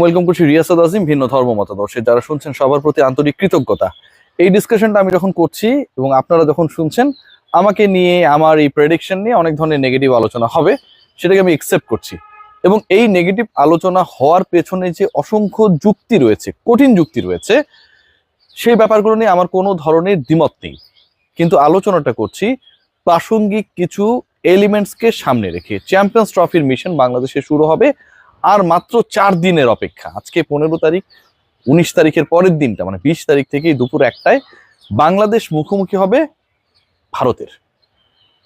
Welcome করছি রিয়াসাদ আজিম, ভিন্ন ধর্ম মতাদর্শে। যারা শুনছেন সবার প্রতি আন্তরিক কৃতজ্ঞতা। এই ডিসকাশনটা আমি যখন করছি এবং আপনারা যখন শুনছেন, আমাকে নিয়ে, আমার এই প্রেডিকশন নিয়ে অনেক ধরনের নেগেটিভ আলোচনা হবে, সেটাকে আমি একসেপ্ট করছি। এবং এই নেগেটিভ আলোচনা হওয়ার পেছনে যে অসংখ্য যুক্তি রয়েছে, কঠিন যুক্তি রয়েছে, সেই ব্যাপারগুলো নিয়ে আমার কোনো ধরনের দ্বিমত নেই। কিন্তু আলোচনাটা করছি প্রাসঙ্গিক কিছু এলিমেন্টসকে সামনে রেখে। চ্যাম্পিয়ন্স ট্রফির মিশন বাংলাদেশে শুরু হবে আর মাত্র চার দিনের অপেক্ষা। আজকে পনেরো তারিখ, উনিশ তারিখের পরের দিনটা মানে বিশ তারিখ থেকেই দুপুর একটায় বাংলাদেশ মুখোমুখি হবে ভারতের।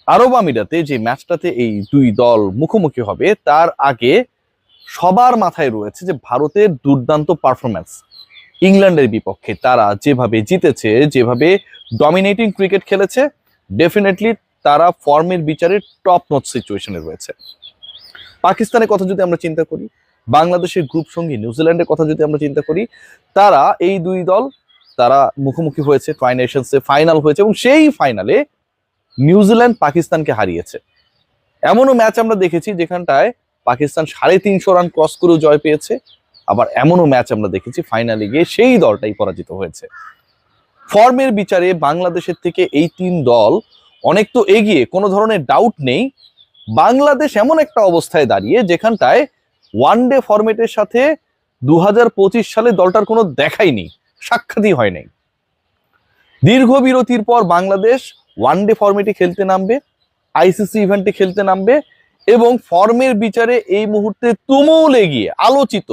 আরব আমিরাতে যে ম্যাচটাতে এই দুই দল মুখোমুখি হবে, তার আগে সবার মাথায় রয়েছে যে ভারতের দুর্দান্ত পারফরম্যান্স ইংল্যান্ডের বিপক্ষে। তারা যেভাবে জিতেছে, যেভাবে ডমিনেটিং ক্রিকেট খেলেছে ডেফিনেটলি তারা ফর্মের বিচারে টপ নচ সিচুয়েশনে রয়েছে। পাকিস্তানের কথা যদি আমরা চিন্তা করি, বাংলাদেশের গ্রুপ সঙ্গী নিউজিল্যান্ডের কথা যদি আমরা চিন্তা করি, তারা এই দুই দল, তারা মুখোমুখি হয়েছে ট্রাই নেশনসে ফাইনাল হয়েছে এবং সেই ফাইনালে নিউজিল্যান্ড পাকিস্তানকে হারিয়েছে। এমনও ম্যাচ আমরা দেখেছি যেখানটায় পাকিস্তান সাড়ে তিনশো রান ক্রস করেও জয় পেয়েছে, আবার এমনও ম্যাচ আমরা দেখেছি ফাইনালে গিয়ে সেই দলটাই পরাজিত হয়েছে। ফর্মের বিচারে বাংলাদেশের থেকে এই তিন দল অনেক তো এগিয়ে, কোনো ধরনের ডাউট নেই বাংলাদেশ এমন একটা অবস্থায় দাঁড়িয়ে যেখানটায় ওয়ান ডে ফরম্যাটের সাথে দু হাজার পঁচিশ সালে দলটার কোনো দেখাই নেই সাক্ষাৎই হয় নাই। দীর্ঘ বিরতির পর বাংলাদেশ ওয়ান ডে ফরম্যাটে খেলতে নামবে আইসিসি ইভেন্টে খেলতে নামবে এবং ফর্মের বিচারে এই মুহূর্তে তুমুল এগিয়ে আলোচিত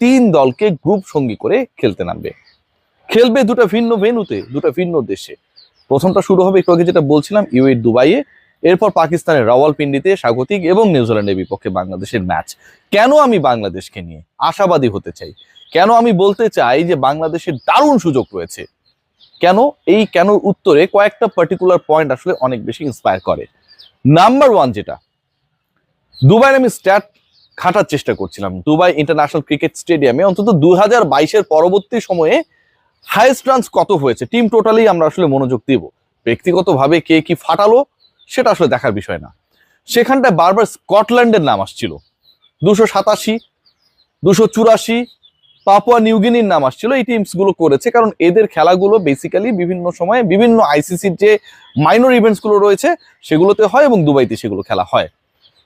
তিন দলকে গ্রুপ সঙ্গী করে খেলতে নামবে। খেলবে দুটো ভিন্ন ভেনুতে দুটো ভিন্ন দেশে। প্রথমটা শুরু হবে, একটু আগে যেটা বলছিলাম ইউএ দুবাইয়ে এরপর পাকিস্তানের রাওয়ালপিন্ডিতে স্বাগতিক এবং নিউজিল্যান্ডের বিপক্ষে বাংলাদেশের ম্যাচ। কেন আমি বাংলাদেশকে নিয়ে আশাবাদী হতে চাই? কেন আমি বলতে চাই যে বাংলাদেশের দারুণ সুযোগ রয়েছে? কেন? এই কেন উত্তরে কয়েকটা পার্টিকুলার পয়েন্ট আসলে অনেক বেশি ইন্সপায়ার করে। নাম্বার ওয়ান যেটা, দুবাইয়ের আমি স্ট্যাট খাটার চেষ্টা করছিলাম। দুবাই ইন্টারন্যাশনাল ক্রিকেট স্টেডিয়ামে অন্তত দু হাজার বাইশের পরবর্তী সময়ে হাইয়েস্ট রানস কত হয়েছে? টিম টোটালি আমরা আসলে মনোযোগ দিব। ব্যক্তিগতভাবে কে কি ফাটালো? সেটা আসলে দেখার বিষয় না। সেখানটায় বারবার স্কটল্যান্ডের নাম আসছিল। দুশো সাতাশি, দুশো চুরাশি, পাপুয়া নিউগিনির নাম আসছিল। এই টিমসগুলো করেছে কারণ এদের খেলাগুলো বেসিক্যালি বিভিন্ন সময়ে বিভিন্ন আইসিসির যে মাইনর ইভেন্টসগুলো রয়েছে সেগুলোতে হয় এবং দুবাইতে সেগুলো খেলা হয়।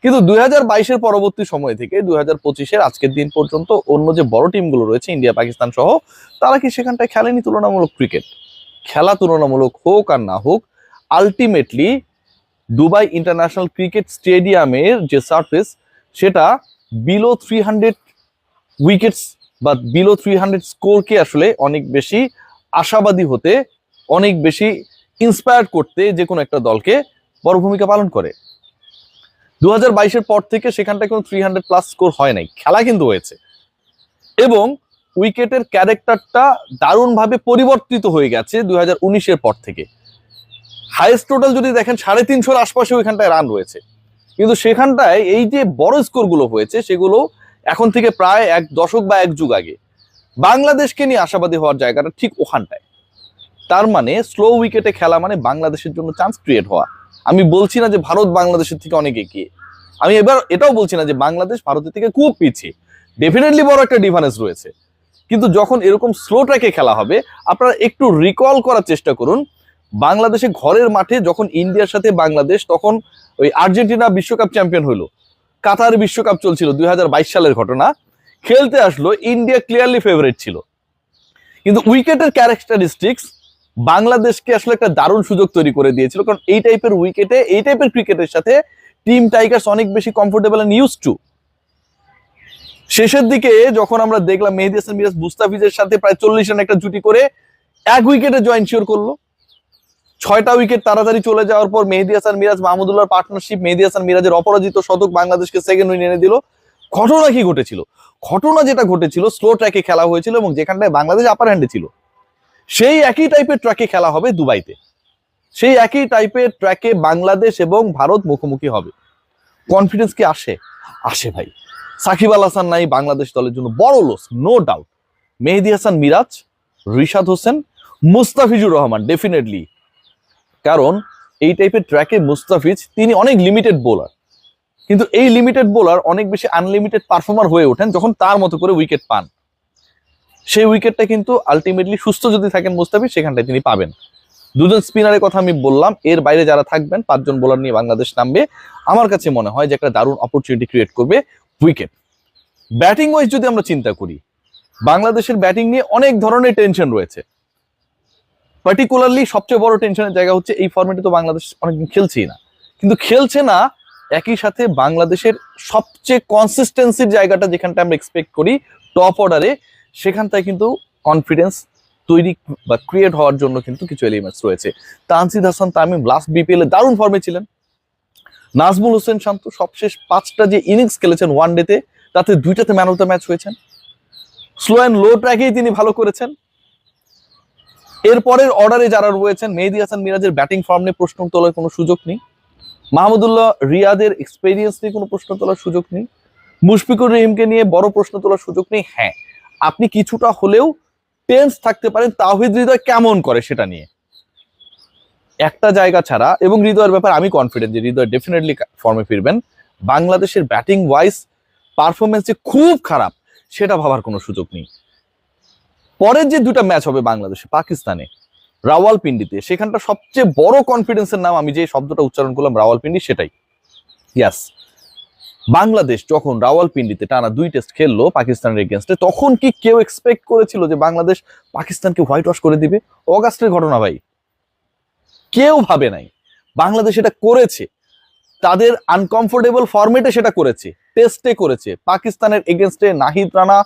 কিন্তু দুই হাজার বাইশের পরবর্তী সময় থেকে দুই হাজার পঁচিশের আজকের দিন পর্যন্ত অন্য যে বড় টিমগুলো রয়েছে, ইন্ডিয়া, পাকিস্তান সহ, তারা কি সেখানটায় খেলেনি তুলনামূলক ক্রিকেট খেলা তুলনামূলক হোক আর না হোক আলটিমেটলি দুবাই ইন্টারন্যাশনাল ক্রিকেট স্টেডিয়ামের যে সার্ফেস সেটা বিলো থ্রি হান্ড্রেড উইকেটস বা বিলো থ্রি হান্ড্রেড স্কোরকে আসলে অনেক বেশি আশাবাদী হতে, অনেক বেশি ইন্সপায়ার করতে যে কোনো একটা দলকে বড় ভূমিকা পালন করে। দু হাজার পর থেকে সেখানটায় কোনো থ্রি হান্ড্রেড প্লাস স্কোর হয় নাই, খেলা কিন্তু হয়েছে। এবং উইকেটের ক্যারেক্টারটা দারুণভাবে পরিবর্তিত হয়ে গেছে দুই হাজার পর থেকে। হাইয়েস্ট টোটাল যদি দেখেন, সাড়ে তিনশোর আশপাশে ওইখানটায় রান রয়েছে। কিন্তু সেখানটায় এই যে বড় স্কোরগুলো হয়েছে, সেগুলো এখন থেকে প্রায় এক দশক বা এক যুগ আগে বাংলাদেশকে নিয়ে আশাবাদী হওয়ার জায়গাটা ঠিক ওখানটায়। তার মানে স্লো উইকেটে খেলা মানে বাংলাদেশের জন্য চান্স ক্রিয়েট হওয়া। আমি বলছি না যে ভারত বাংলাদেশের থেকে অনেক এগিয়ে। আমি এবার এটাও বলছি না যে বাংলাদেশ ভারতের থেকে খুব পিছিয়ে। ডেফিনেটলি বড় একটা ডিফারেন্স রয়েছে। কিন্তু যখন এরকম স্লো ট্র্যাকে খেলা হবে, আপনারা একটু রিকল করার চেষ্টা করুন বাংলাদেশে ঘরের মাঠে যখন ইন্ডিয়ার সাথে বাংলাদেশ, তখন ওই আর্জেন্টিনা বিশ্বকাপ চ্যাম্পিয়ন হলো কাতার বিশ্বকাপ চলছিল দুই হাজার বাইশ সালের ঘটনা। খেলতে আসলো ইন্ডিয়া ক্লিয়ারলি ফেভারিট ছিল। কিন্তু উইকেটের ক্যারেক্টারিস্টিক্স বাংলাদেশকে আসলে একটা দারুণ সুযোগ তৈরি করে দিয়েছিল। কারণ এই টাইপের উইকেটে, এই টাইপের ক্রিকেটের সাথে টিম টাইগার্স অনেক বেশি কমফোর্টেবল এন্ড ইউজ টু শেষের দিকে যখন আমরা দেখলাম মেহেদি হাসান মিরাজ মুস্তাফিজের সাথে প্রায় চল্লিশ রান একটা জুটি করে এক উইকেটে জয় শিওর করল। ছয়টা উইকেট তাড়াতাড়ি চলে যাওয়ার পর মেহেদি হাসান মিরাজ, মাহমুদুল্লাহর পার্টনারশিপ মেহেদি হাসান মিরাজের অপরাজিত শতক বাংলাদেশকে সেকেন্ড উইন এনে দিল। ঘটনা কি ঘটেছিল? ঘটনা যেটা ঘটেছিল স্লো ট্র্যাকে খেলা হয়েছিল এবং যেখানটায় বাংলাদেশ আপার হ্যান্ডে ছিল। সেই একই টাইপের ট্র্যাকে খেলা হবে দুবাইতে। সেই একই টাইপের ট্র্যাকে বাংলাদেশ এবং ভারত মুখোমুখি হবে। কনফিডেন্স কি আসে? আসে ভাই। সাকিব আল হাসান নাই বাংলাদেশ দলের জন্য। বড় loss no doubt Mehedi Hasan Miraz, Rishad Hossain, Mustafizur Rahman definitely কারণ এই টাইপের ট্র্যাকে মুস্তাফিজ, তিনি অনেক লিমিটেড বোলার কিন্তু এই লিমিটেড বোলার অনেক বেশি আনলিমিটেড পারফর্মার হয়ে ওঠেন যখন তার মতো করে উইকেট পান। সেই উইকেটটা কিন্তু আলটিমেটলি সুস্থ যদি থাকেন মুস্তাফিজ, সেখানটায় তিনি পাবেন। দুজন স্পিনারের কথা আমি বললাম, এর বাইরে যারা থাকবেন, পাঁচজন বোলার নিয়ে বাংলাদেশ নামবে, আমার কাছে মনে হয় যে একটা দারুণ অপরচুনিটি ক্রিয়েট করবে উইকেট ব্যাটিং ওয়াইজ যদি আমরা চিন্তা করি, বাংলাদেশের ব্যাটিং নিয়ে অনেক ধরনের টেনশন রয়েছে। পার্টিকুলারলি সবচেয়ে বড় টেনশনের জায়গা হচ্ছে এই ফর্মেটে তো বাংলাদেশ অনেকদিন খেলছেই না। কিন্তু খেলছে না, একই সাথে বাংলাদেশের সবচেয়ে কনসিস্টেন্সির জায়গাটা যেখানটা আমরা এক্সপেক্ট করি টপ অর্ডারে সেখানটায় কিন্তু কনফিডেন্স তৈরি বা ক্রিয়েট হওয়ার জন্য কিন্তু কিছু এলিমেন্টস রয়েছে। তানসিদ হাসান, তামিম লাস্ট বিপিএল এ দারুণ ফর্মে ছিলেন। নাজমুল হোসেন শান্ত সবশেষ পাঁচটা যে ইনিংস খেলেছেন ওয়ান ডেতে তাতে দুইটাতে ম্যান অফ দ্য ম্যাচ হয়েছেন। স্লো অ্যান্ড লো ট্র্যাকেই তিনি ভালো করেছেন। এরপরের অর্ডারে যারা রয়েছেন, মেহেদি হাসান মিরাজের ব্যাটিং ফর্ম নিয়ে প্রশ্ন তোলার কোনো সুযোগ নেই। মাহমুদুল্লাহ রিয়াদের এক্সপেরিয়েন্স নিয়ে কোনো প্রশ্ন তোলার সুযোগ নেই। মুশফিকুর রহিমকে নিয়ে বড় প্রশ্ন তোলার সুযোগ নেই। হ্যাঁ আপনি কিছুটা হলেও টেন্স থাকতে পারেন। তাহিদ হৃদয় কেমন করে সেটা নিয়ে? একটা জায়গা ছাড়া, এবং হৃদয়ের ব্যাপারে আমি কনফিডেন্ট যে হৃদয় ডেফিনেটলি ফর্মে ফিরবেন। বাংলাদেশের ব্যাটিং ওয়াইজ পারফরমেন্স যে খুব খারাপ, সেটা ভাবার কোনো সুযোগ নেই। পরের যে দুটা ম্যাচ হবে বাংলাদেশে, পাকিস্তানে, রাওয়ালপিন্ডিতে, সেখানটা সবচেয়ে বড় কনফিডেন্সের নাম আমি যে শব্দটা উচ্চারণ করলাম, রাওয়ালপিন্ডি সেটাই। ইয়াস বাংলাদেশ যখন রাওয়ালপিন্ডিতে টানা দুই টেস্ট খেললো পাকিস্তানের এগেনস্টে তখন কি কেউ এক্সপেক্ট করেছিল যে বাংলাদেশ পাকিস্তানকে হোয়াইট ওয়াশ করে দিবে? অগাস্টের ঘটনা ভাই। কেউ ভাবে নাই। বাংলাদেশ এটা করেছে। তাদের আনকমফোর্টেবল ফরম্যাটে সেটা করেছে। টেস্টে করেছে। পাকিস্তানের এগেনস্টে নাহিদ রানা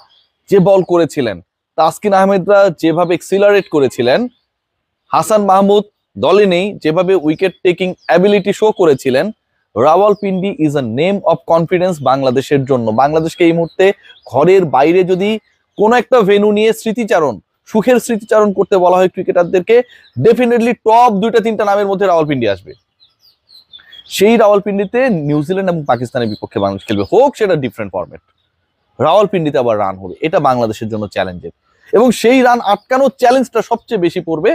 যে বল করেছিলেন তাসকিন আহমেদরা যেভাবে এক্সিলারেট করেছিলেন, হাসান মাহমুদ দলে নেই, যেভাবে উইকেট টেকিং অ্যাবিলিটি শো করেছিলেন, Rawalpindi is a name of confidence বাংলাদেশের জন্য। বাংলাদেশকে এই মুহূর্তে ঘরের বাইরে যদি কোনো একটা ভেনু নিয়ে স্মৃতিচারণ, সুখের স্মৃতিচারণ করতে বলা হয় ক্রিকেটারদেরকে ডেফিনেটলি টপ দুইটা, তিনটা নামের মধ্যে রাওয়ালপিন্ডি আসবে। সেই রাওয়ালপিন্ডিতে নিউজিল্যান্ড এবং পাকিস্তানের বিপক্ষে বাংলাদেশ খেলবে। হোক, সেটা ডিফারেন্ট ফরম্যাট রাওয়ালপিন্ডিতে আবার রান হবে এটা বাংলাদেশের জন্য চ্যালেঞ্জের এবং সেই রান আটকানোর চ্যালেঞ্জটা সবচেয়ে বেশি পড়বে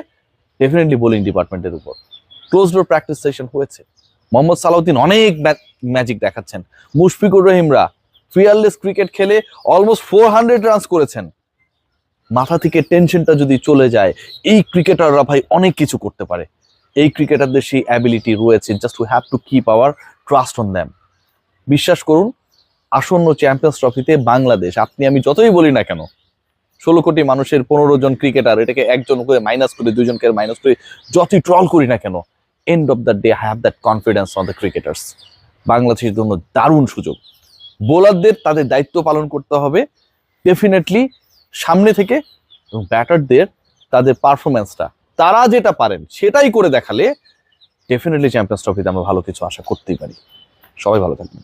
ডেফিনেটলি বোলিং ডিপার্টমেন্টের উপর। ক্লোজ ডোর প্র্যাকটিস সেশন হয়েছে। মোহাম্মদ সালাউদ্দিন অনেক ম্যাজিক দেখাচ্ছেন। মুশফিকুর রহিমরা ফিয়ারলেস ক্রিকেট খেলে অলমোস্ট ফোর হান্ড্রেড রানস করেছেন। মাথা থেকে টেনশনটা যদি চলে যায়, এই ক্রিকেটাররা ভাই অনেক কিছু করতে পারে। এই ক্রিকেটারদের সেই অ্যাবিলিটি রয়েছে just we have to keep our trust on them বিশ্বাস করুন আসন্ন চ্যাম্পিয়ন্স ট্রফিতে বাংলাদেশ। আপনি আমি যতই বলি না কেন, ষোলো কোটি মানুষের পনেরো জন ক্রিকেটার এটাকে একজন করে মাইনাস করে, দুজনকে মাইনাস করে, যতই ট্রল করি না কেন end of the day I have that confidence on the cricketers বাংলাদেশের জন্য দারুণ সুযোগ। বোলারদের তাদের দায়িত্ব পালন করতে হবে ডেফিনেটলি সামনে থেকে এবং ব্যাটারদের তাদের পারফরমেন্সটা তারা যেটা পারেন, সেটাই করে দেখালে ডেফিনেটলি চ্যাম্পিয়ন্স ট্রফিতে আমরা ভালো কিছু আশা করতেই পারি। সবাই ভালো থাকবেন।